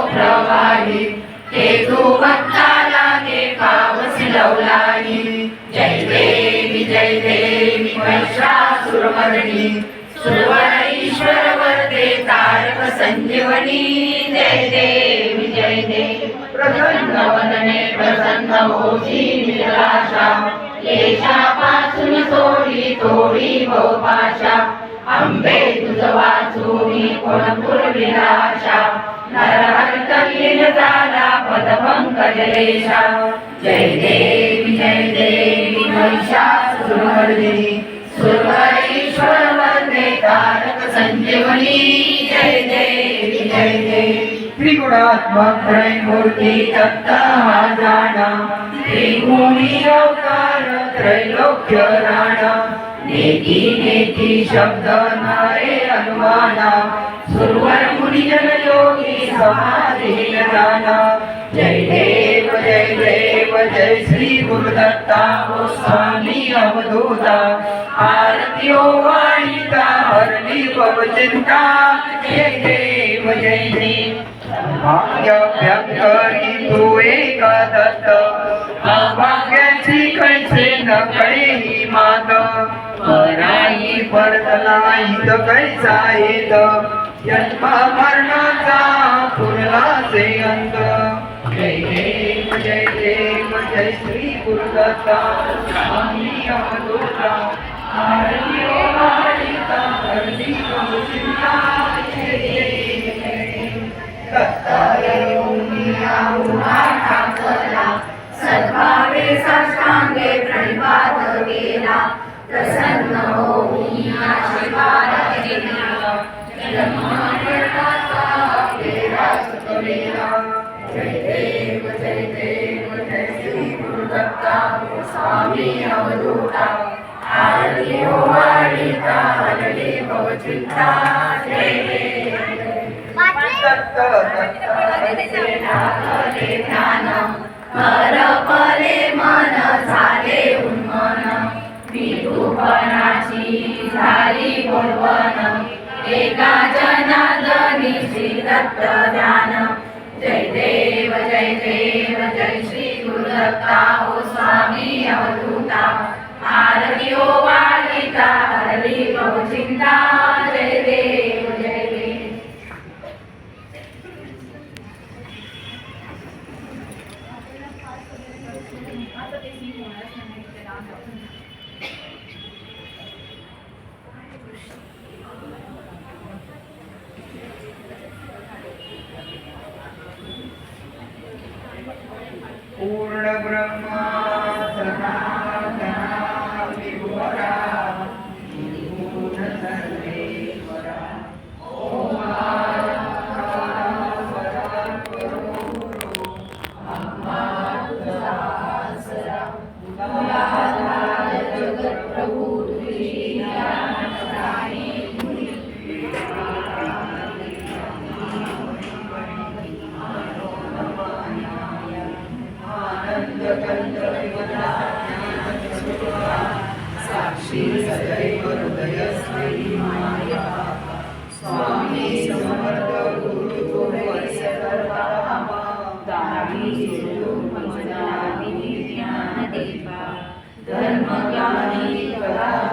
प्रवाही. ते तू भक्ताला ते पावस लवलाही. जय देवी जय देवी महिषासुरमर्दिनी सुरवर ईश्वर वरदे तारक संजीवनी जय देवी जय देवी. प्रसन्न वदने प्रसन्न होती निराशा. लेशापासून सोडी तोडी भोपाशा अंबे तुझ वाचूनी कोणपूर विराशा नरहर झाला पदपंकज जय देवी जय देवी महिषासुरमर्दिनी सुरवरेश्वर वंदे तारक संजीवनी जय देवी जय देवी त्रिगुणात्मक त्रैमूर्ती दत्त हा जाणा त्रिगुणी अवतार त्रैलोक्य राणा नेकी नेकी शब्द नारे अनुमाना सुरवर मुनि जन योगी समाधी जाना जय देव जय देव जय श्री गुरुदत्ता गोस्वामी अवधूता। आरत्यो वाणिता हरली भव चिंता। जय देव जय देव भाग्य व्यक्तरी तू एक दत्त। भाग्याची कैसे न कळे ही मात। नाही पडतलाई तर कैसा येत? जन्म मरणाचा पुरला से अंत जय देव जय देव जय श्री गुरुदत्ता. स्वामी अवधूता जय देव जय. देव प्रणिपात केला प्रसन्न हो चुकविला. जय देव जय देव जय श्री गुरुदत्ता स्वामी अवधूता आरती भवचिंता जय देव दत्त दत्त झाली एका जनार्दनी श्री दत्त ध्यान जय देव जय देव जय श्री गुरुदत्ता ओ स्वामी अवधूता। आरती ओ वाढिता हरली चिंता जय देव जय देव। पूर्ण ब्रह्मा सदा विभुरा साक्षी सदैव हृदय माया स्वामी समर्थ गुरु गोविंद सर्वकामा दानी धर्म ज्ञानी सत्वानी